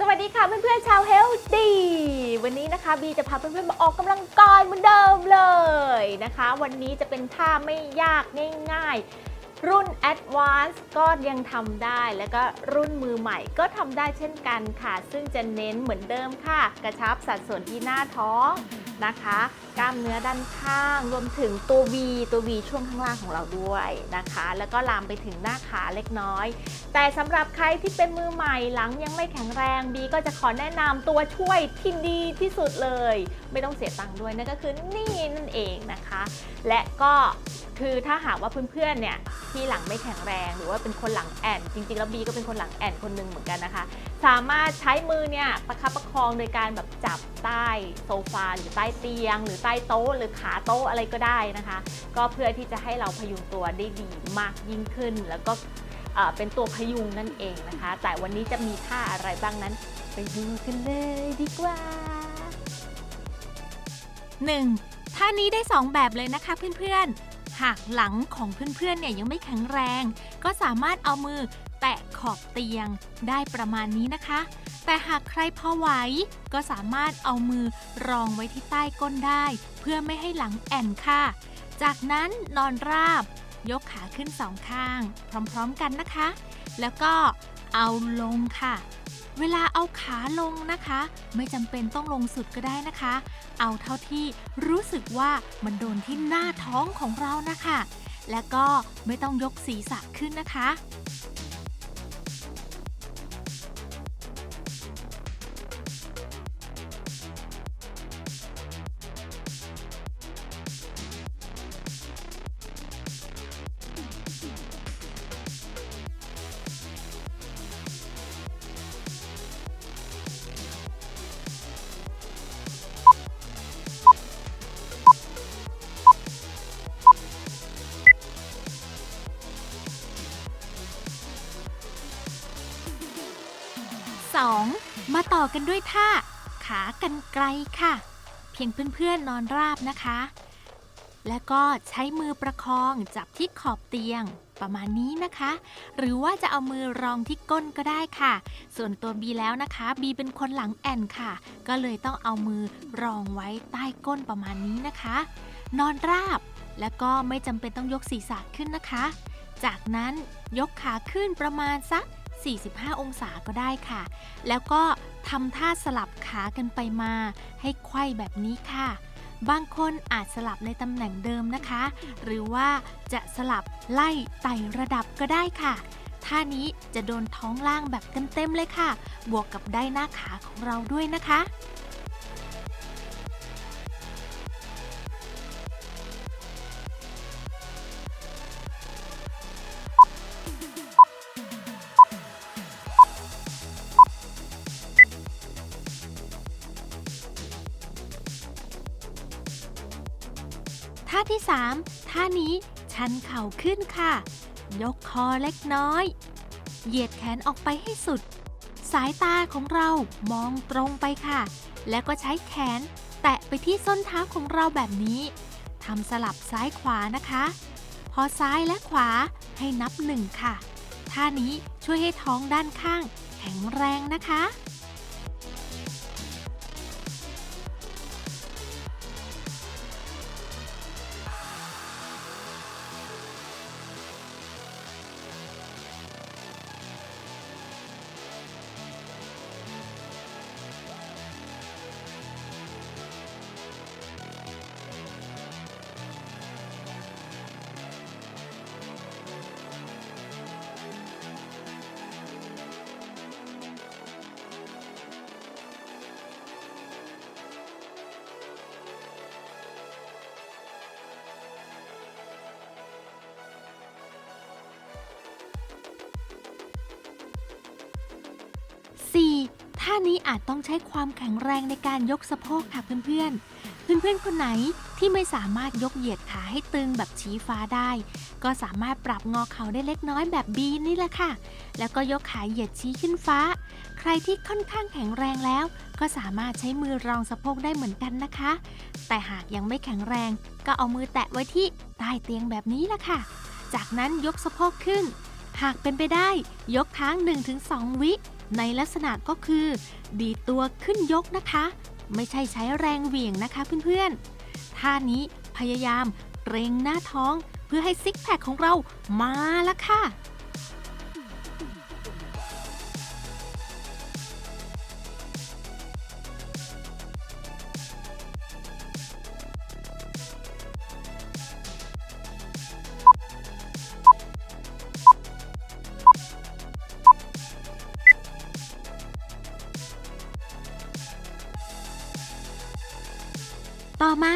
สวัสดีค่ะเพื่อนๆชาวเฮลตี้วันนี้นะคะบีจะพาเพื่อนๆมาออกกำลังกายเหมือนเดิมเลยนะคะ วันนี้จะเป็นท่าไม่ยากง่าย รุ่น Advanced ก็ยังทำได้ แล้วก็รุ่นมือใหม่ก็ทำได้เช่นกันค่ะ ซึ่งจะเน้นเหมือนเดิมค่ะ กระชับสัดส่วนที่หน้าท้องนะคะ กล้ามเนื้อด้านข้าง รวมถึงตัว V ตัว V ช่วงข้างล่างของเราด้วยนะคะ แล้วก็ลามไปถึงหน้าขาเล็กน้อย แต่สำหรับใครที่เป็นมือใหม่หลังยังไม่แข็งแรงบีก็จะขอแนะนำตัวช่วยที่ดีที่สุดเลย ไม่ต้องเสียตังค์ด้วยนั่นก็คือนี่นั่นเองนะคะ และก็ คือถ้าหากว่าเพื่อนๆ เนี่ยที่หลังไม่แข็งแรง หรือว่าเป็นคนหลังแอนจริงๆ แล้วบีก็เป็นคนหลังแอนคนหนึ่งเหมือนกันนะคะ สามารถใช้มือเนี่ยประคับประคองโดยการแบบจับใต้โซฟาหรือใต้เตียง หรือใต้โต๊ะหรือขาโต๊ะอะไรก็ได้นะคะ ก็เพื่อที่จะให้เราพยุงตัวได้ดีมากยิ่งขึ้น แล้วก็เป็นตัวพยุงนั่นเองนะคะ แต่วันนี้จะมีท่าอะไรบ้างนั้น ไปดูกันเลยดีกว่า 1. ท่านี้ได้ 2 แบบเลยนะคะเพื่อนๆ หากหลังของเพื่อนๆเนี่ยยังไม่แข็งแรง ก็สามารถเอามือแตะขอบเตียงได้ประมาณนี้นะคะ แต่หากใครพอไหวก็สามารถเอามือรองไว้ที่ใต้ก้นได้ เพื่อไม่ให้หลังแอนค่ะ จากนั้นนอนราบ ยกขาขึ้นสองข้าง พร้อมๆกันนะคะ แล้วก็เอาลงค่ะ เวลาเอาขาลงนะคะ ไม่จำเป็นต้องลงสุดก็ได้นะคะ เอาเท่าที่รู้สึกว่ามันโดนที่หน้าท้องของเรานะคะ และก็ไม่ต้องยกศีรษะขึ้นนะคะ 2. มาต่อกันด้วยท่าขากันไกลค่ะ เพียงเพื่อนๆนอนราบนะคะ แล้วก็ใช้มือประคองจับที่ขอบเตียงประมาณนี้นะคะ หรือว่าจะเอามือรองที่ก้นก็ได้ค่ะ ส่วนตัวบีแล้วนะคะบีเป็นคนหลังแอนค่ะ ก็เลยต้องเอามือรองไว้ใต้ก้นประมาณนี้นะคะ นอนราบแล้วก็ไม่จำเป็นต้องยกศีรษะขึ้นนะคะ จากนั้นยกขาขึ้นประมาณสัก 45 องศาก็ได้ค่ะ แล้วก็ทำท่าสลับขากันไปมา ให้ไขว้แบบนี้ค่ะ บางคนอาจสลับในตำแหน่งเดิมนะคะ หรือว่าจะสลับไล่ไต่ระดับก็ได้ค่ะ ท่านี้จะโดนท้องล่างแบบเต็มๆเลยค่ะ บวกกับได้หน้าขาของเราด้วยนะคะ 3 ท่านี้ชันเข่าขึ้นค่ะ ยกคอเล็กน้อย เหยียดแขนออกไปให้สุด สายตาของเรามองตรงไปค่ะ แล้วก็ใช้แขน แตะไปที่ส้นเท้าของเราแบบนี้ทำสลับซ้ายขวานะคะ พอซ้ายและขวาให้นับหนึ่งค่ะ ท่านี้ช่วยให้ท้องด้านข้างแข็งแรงนะคะ ท่านี้อาจต้องใช้ความแข็งแรงในการยกสะโพกค่ะเพื่อนๆ เพื่อนๆ คนไหนที่ไม่สามารถยกเหยียดขาให้ตึงแบบชี้ฟ้าได้ ก็สามารถปรับงอเข่าได้เล็กน้อยแบบบีนี่แหละค่ะ แล้วก็ยกขาเหยียดชี้ขึ้นฟ้า ใครที่ค่อนข้างแข็งแรงแล้ว ก็สามารถใช้มือรองสะโพกได้เหมือนกันนะคะ แต่หากยังไม่แข็งแรง ก็เอามือแตะไว้ที่ใต้เตียงแบบนี้แหละค่ะ จากนั้นยกสะโพกขึ้น หากเป็นไปได้ ยกค้าง 1-2 วิ ในลักษณะก็คือ ดีตัวขึ้นยกนะคะ ไม่ใช่ใช้แรงเหวี่ยงนะคะเพื่อนๆ ท่านี้พยายามเกรงหน้าท้องเพื่อให้ซิกแพคของเรามาละค่ะ ต่อมา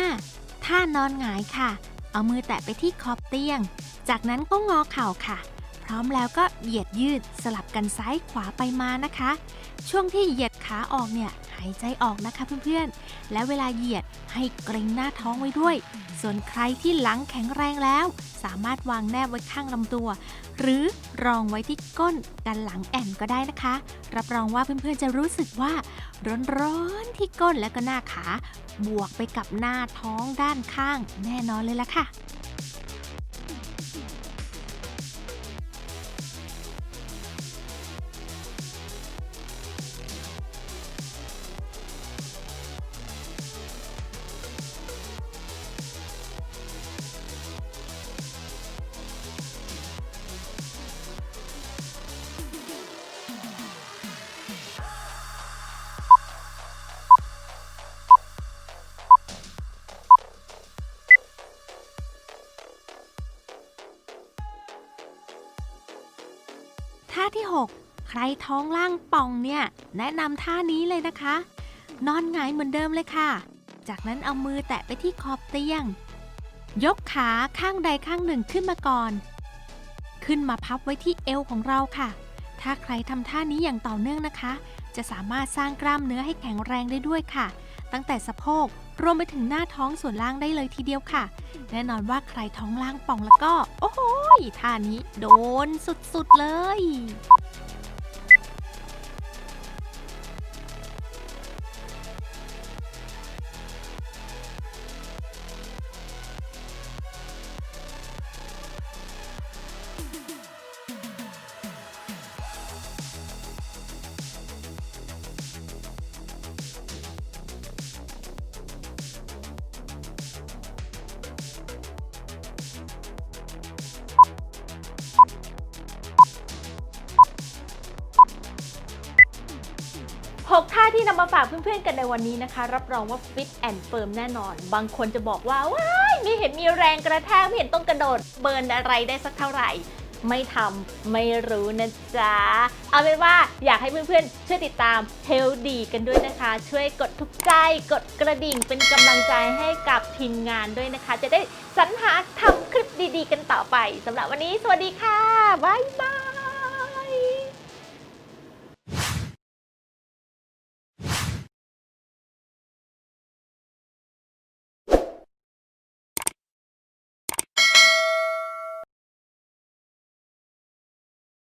ท่านอนหงายค่ะ เอามือแตะไปที่ขอบเตียง จากนั้นก็งอเข่าค่ะ พร้อมแล้วก็เหยียดยืดสลับกันซ้ายขวาไปมานะคะ ช่วงที่เหยียดขาออกเนี่ยายใจออกนะคะเพื่อนๆ และเวลาเหยียดให้เกรงหน้าท้องไว้ด้วย ส่วนใครที่หลังแข็งแรงแล้ว สามารถวางแนบไว้ข้างลำตัว หรือรองไว้ที่ก้นกันหลังแอนก็ได้นะคะ รับรองว่าเพื่อนๆจะรู้สึกว่าร้อนๆที่ก้นและก็หน้าขา บวกไปกับหน้าท้องด้านข้าง แน่นอนเลยล่ะค่ะ ที่ 6 ใครท้องล่างป่องเนี่ย แนะนำท่านี้เลยนะคะ นอนหงายเหมือนเดิมเลยค่ะ จากนั้นเอามือแตะไปที่ขอบเตียง ยกขาข้างใดข้างหนึ่งขึ้นมาก่อน ขึ้นมาพับไว้ที่เอวของเราค่ะ ถ้าใครทำท่านี้อย่างต่อเนื่องนะคะ จะสามารถสร้างกล้ามเนื้อให้แข็งแรงได้ด้วยค่ะ ตั้งแต่สะโพก รวมไปถึงหน้าท้องส่วนล่างได้เลยทีเดียวค่ะ แน่นอนว่าใครท้องล่างป่องแล้วก็ โอ้โหท่านี้โดนสุดๆเลย ที่นำมาฝากเพื่อนๆกันในวันนี้นะคะ รับรองว่าฟิตแอนด์เฟิร์มแน่นอน บางคนจะบอกว่าว้ายไม่เห็นมีแรงกระแทกไม่เห็นต้องกระโดดเบิร์นอะไรได้สักเท่าไหร่ ไม่ทำไม่รู้นะจ๊ะ เอาเป็นว่าอยากให้เพื่อนๆ ช่วยติดตามเฮลดีกันด้วยนะคะ ช่วยกดทุกใจ กดกระดิ่งเป็นกำลังใจให้กับทีมงานด้วยนะคะ จะได้สรรหาทำคลิปดีๆ กันต่อไปสำหรับวันนี้ สวัสดีค่ะบ๊ายบาย